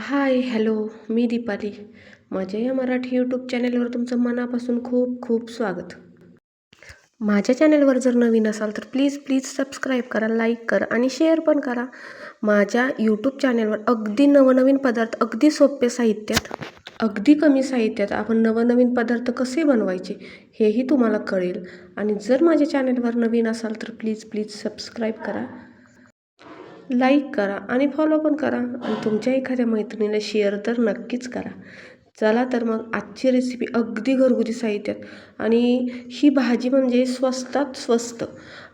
Hi hello मी दीपाली. माझ्या या Marathi YouTube चॅनेलवर तुमचं मनापासून खूप खूप स्वागत. माझ्या चॅनेलवर जर नवीन असाल तर प्लीज प्लीज सबस्क्राईब करा लाईक करा आणि शेअर पण करा. माझ्या यूट्यूब चॅनेलवर अगदी नवनवीन पदार्थ अगदी सोपे साहित्यात अगदी कमी साहित्यात आपण नवनवीन पदार्थ कसे बनवायचे हेही तुम्हाला कळेल. आणि जर माझ्या चॅनेलवर नवीन असाल तर प्लीज प्लीज सबस्क्राईब करा. लाईक करा आणि फॉलो पण करा. आणि तुमच्या एखाद्या मैत्रिणीला शेअर तर नक्कीच करा. चला तर मग आजची रेसिपी अगदी घरगुती साहित्यात. आणि ही भाजी म्हणजे स्वस्तात स्वस्त.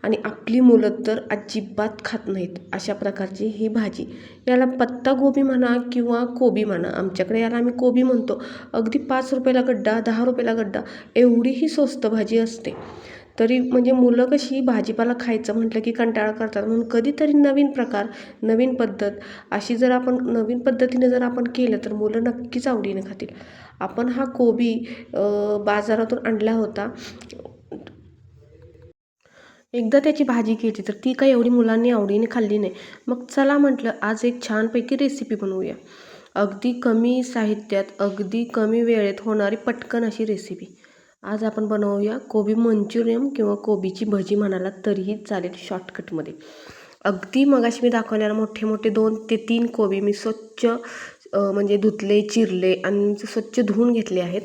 आणि आपली मुलं तर अजिबात खात नाहीत. अशा प्रकारची ही भाजी. याला पत्ता गोबी म्हणा किंवा कोबी म्हणा. आमच्याकडे याला आम्ही कोबी म्हणतो. अगदी पाच रुपयाला गड्डा दहा रुपयाला गड्डा. एवढी ही स्वस्त भाजी असते. तरी म्हणजे मुलं कशी भाजीपाला खायचं म्हटलं की कंटाळा करतात. म्हणून कधीतरी नवीन प्रकार नवीन पद्धत अशी जर आपण नवीन पद्धतीने जर आपण केलं तर मुलं नक्कीच आवडीने खातील. आपण हा कोबी बाजारातून आणला होता. एकदा त्याची भाजी केली तर ती काही एवढी मुलांनी आवडीने खाल्ली नाही. मग चला म्हटलं आज एक छानपैकी रेसिपी बनवूया. अगदी कमी साहित्यात अगदी कमी वेळेत होणारी पटकन अशी रेसिपी आज आपण बनवूया कोबी मंचुरियम किंवा कोबीची भजी म्हणाला तरीही चालेल शॉर्टकटमध्ये अगदी मगाशी मी दाखवलेला मोठे मोठे दोन ते तीन कोबी मी स्वच्छ म्हणजे धुतले चिरले आणि स्वच्छ धुवून घेतले आहेत.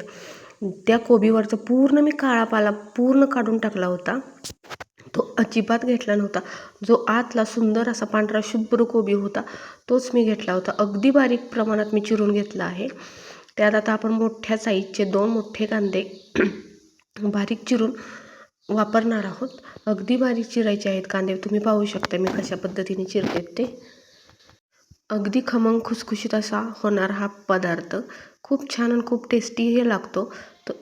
त्या कोबीवरचा पूर्ण मी काळा पाला पूर्ण काढून टाकला होता. तो अजिबात घेतला नव्हता. जो आतला सुंदर असा पांढरा शुभ्र कोबी होता तोच मी घेतला होता. अगदी बारीक प्रमाणात मी चिरून घेतला आहे. त्यात आता आपण मोठ्या साईजचे दोन मोठे कांदे बारीक चिरून वापरणार आहोत. अगदी बारीक चिरायचे आहेत कांदे. तुम्ही पाहू शकता मी कशा पद्धतीने चिरते ते. अगदी खमंग खुसखुशीत असा होणार हा पदार्थ. खूप छान आणि खूप टेस्टीही लागतो. तर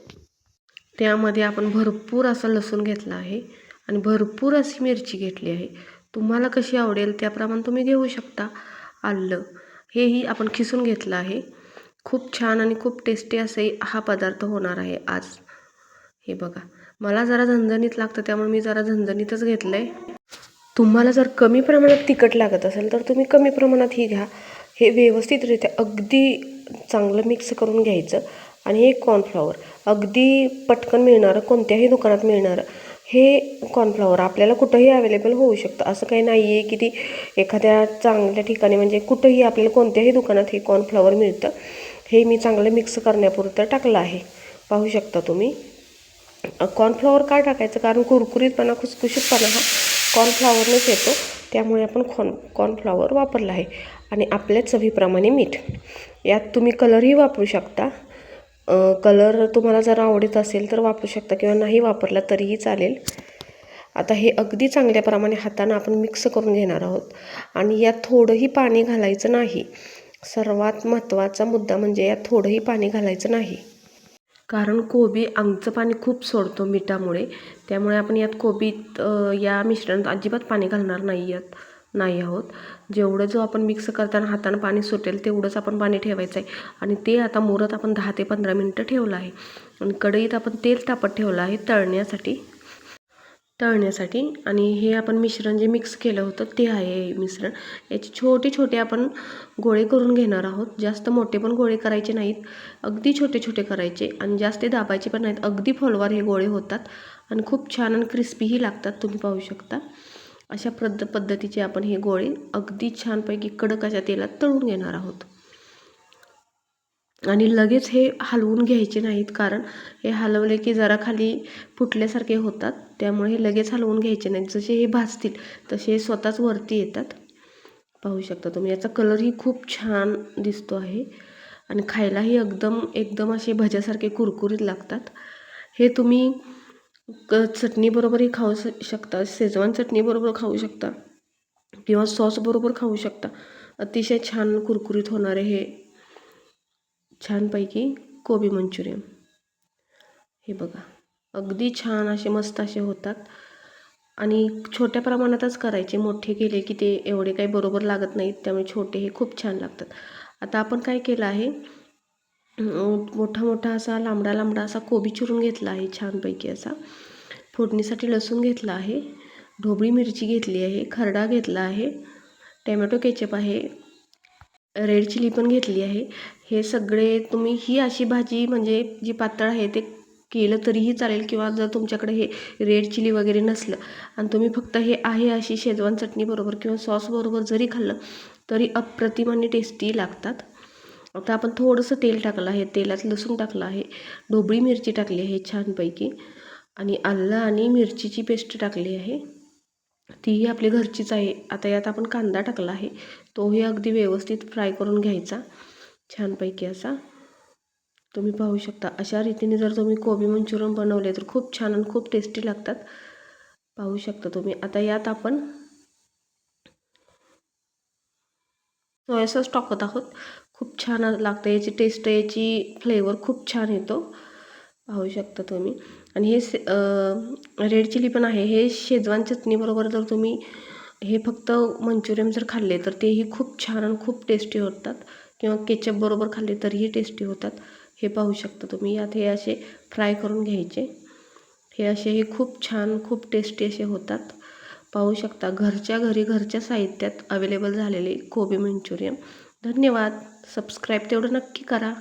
त्यामध्ये आपण भरपूर असा लसूण घेतला आहे आणि भरपूर अशी मिरची घेतली आहे. तुम्हाला कशी आवडेल त्याप्रमाणे तुम्ही घेऊ शकता. आलं. हेही आपण खिसून घेतलं आहे. खूप छान आणि खूप टेस्टी असे हा पदार्थ होणार आहे आज. हे बघा मला जरा झणझणीत लागतं त्यामुळे मी जरा झणझणीतच घेतलं आहे तुम्हाला जर कमी प्रमाणात तिखट लागत असेल तर तुम्ही कमी प्रमाणात ही घ्या. हे व्यवस्थितरित्या अगदी चांगलं मिक्स करून घ्यायचं. आणि हे कॉर्नफ्लॉवर अगदी पटकन मिळणारं कोणत्याही दुकानात मिळणारं हे कॉर्नफ्लॉवर आपल्याला कुठंही अवेलेबल होऊ शकतं. असं काही नाही आहे की ती एखाद्या चांगल्या ठिकाणी म्हणजे कुठंही आपल्याला कोणत्याही दुकानात हे कॉर्नफ्लॉवर मिळतं. हे मी चांगलं मिक्स करण्यापुरतं टाकलं आहे. पाहू शकता तुम्ही. कॉर्नफ्लॉवर का टाकायचं कारण कुरकुरीतपणा खुसखुशीतपणा हा कॉर्नफ्लॉवरनेच येतो. त्यामुळे आपण कॉर्न कॉर्नफ्लॉवर वापरला आहे. आणि आपल्या चवीप्रमाणे मीठ. यात तुम्ही कलरही वापरू शकता. कलर तुम्हाला जर आवडत असेल तर वापरू शकता किंवा नाही वापरला तरीही चालेल. आता हे अगदी चांगल्या प्रमाणे हातानं आपण मिक्स करून घेणार आहोत. आणि यात थोडंही पाणी घालायचं नाही. सर्वात महत्त्वाचा मुद्दा म्हणजे यात थोडंही पाणी घालायचं नाही. कारण कोबी आंगचं पाणी खूप सोडतो मिठामुळे. त्यामुळे आपण यात कोबीत या मिश्रणात अजिबात पाणी घालणार नाही यात नाही आहोत. जेवढं जो आपण मिक्स करताना हातानं पाणी सुटेल तेवढंच आपण पाणी ठेवायचं आहे. आणि ते आता मुरत आपण दहा ते पंधरा मिनटं ठेवलं आहे. आणि कढईत आपण तेल तापत ठेवलं आहे तळण्यासाठी. तळण्यासाठी. आणि हे आपण मिश्रण जे मिक्स केलं होतं ते आहे मिश्रण. याचे छोटे छोटे आपण गोळे करून घेणार आहोत. जास्त मोठे पण गोळे करायचे नाहीत. अगदी छोटे छोटे करायचे. आणि जास्त दाबायचे पण नाहीत. अगदी फॉलोवर हे गोळे होतात. आणि खूप छान आणि क्रिस्पीही लागतात. तुम्ही पाहू शकता. अशा पद्ध पद्धतीचे आपण हे गोळे अगदी छानपैकी कडक अशा तेलात तळून घेणार आहोत. आणि लगेच हे हलवून घ्यायचे नाहीत कारण हे हलवले की जरा खाली फुटल्यासारखे होतात. त्यामुळे हे लगेच हलवून घ्यायचे नाहीत. जसे हे भाजतील तसे हे स्वतःच वरती येतात. पाहू शकता तुम्ही याचा कलरही खूप छान दिसतो आहे. आणि खायलाही एकदम एकदम असे भज्यासारखे कुरकुरीत लागतात. हे तुम्ही क चटणीबरोबरही खाऊ शकता. शेजवान चटणीबरोबर खाऊ शकता. किंवा सॉसबरोबर खाऊ शकता. अतिशय छान कुरकुरीत होणारे हे छानपैकी कोबी मंचुरियन. हे बघा अगदी छान असे मस्त असे होतात. आणि छोट्या प्रमाणातच करायचे मोठे केले की ते एवढे काही बरोबर लागत नाहीत त्यामुळे छोटे हे खूप छान लागतात. आता आपण काय केलं आहे मोठा मोठा असा लांबडा लांबडा असा कोबी चिरून घेतला आहे छानपैकी असा. फोडणीसाठी लसूण घेतला आहे ढोबळी मिरची घेतली आहे खरडा घेतला आहे टॅमॅटो केचप आहे रेड चिली पण घेतली आहे. हे सगळे तुम्ही ही अशी भाजी म्हणजे जी पातळ आहे ते केलं तरीही चालेल किंवा जर तुमच्याकडे हे रेड चिली वगैरे नसलं आणि तुम्ही फक्त हे आहे अशी शेजवान चटणीबरोबर किंवा सॉसबरोबर जरी खाल्लं तरी अप्रतिम आणि टेस्टी लागतात. आता आपण थोडंसं तेल टाकलं आहे तेलात लसूण टाकलं आहे ढोबळी मिरची टाकली आहे छानपैकी आणि आलं आणि मिरचीची पेस्ट टाकली आहे. तीही आपली घरचीच आहे. आता यात आपण कांदा टाकला आहे. तोही अगदी व्यवस्थित फ्राय करून घ्यायचा. छानपैकी असा. तुम्ही पाहू शकता. अशा रीतीने जर तुम्ही कोबी मंचुरियन बनवले तर खूप छान आणि खूप टेस्टी लागतात. पाहू शकता तुम्ही. आता यात आपण सोया सॉस टाकत आहोत. खूप छान लागतं. याची टेस्ट याची फ्लेवर खूप छान येतो. पाहू शकता तुम्ही. आणि हे रेड चिली पण आहे. हे शेजवान चटणीबरोबर जर तुम्ही हे फक्त मंचुरियन जर खाल्ले तर तेही खूप छान आणि खूप टेस्टी होतात. किंवा केचपबरोबर खाल्ले तरीही टेस्टी होतात. हे पाहू शकता तुम्ही. यात हे असे फ्राय करून घ्यायचे. हे असे हे खूप छान खूप टेस्टी असे होतात. पाहू शकता. घरच्या घरी घरच्या साहित्यात अवेलेबल झालेले कोबी मंचुरियन. धन्यवाद. सबस्क्राईब तेवढं नक्की करा.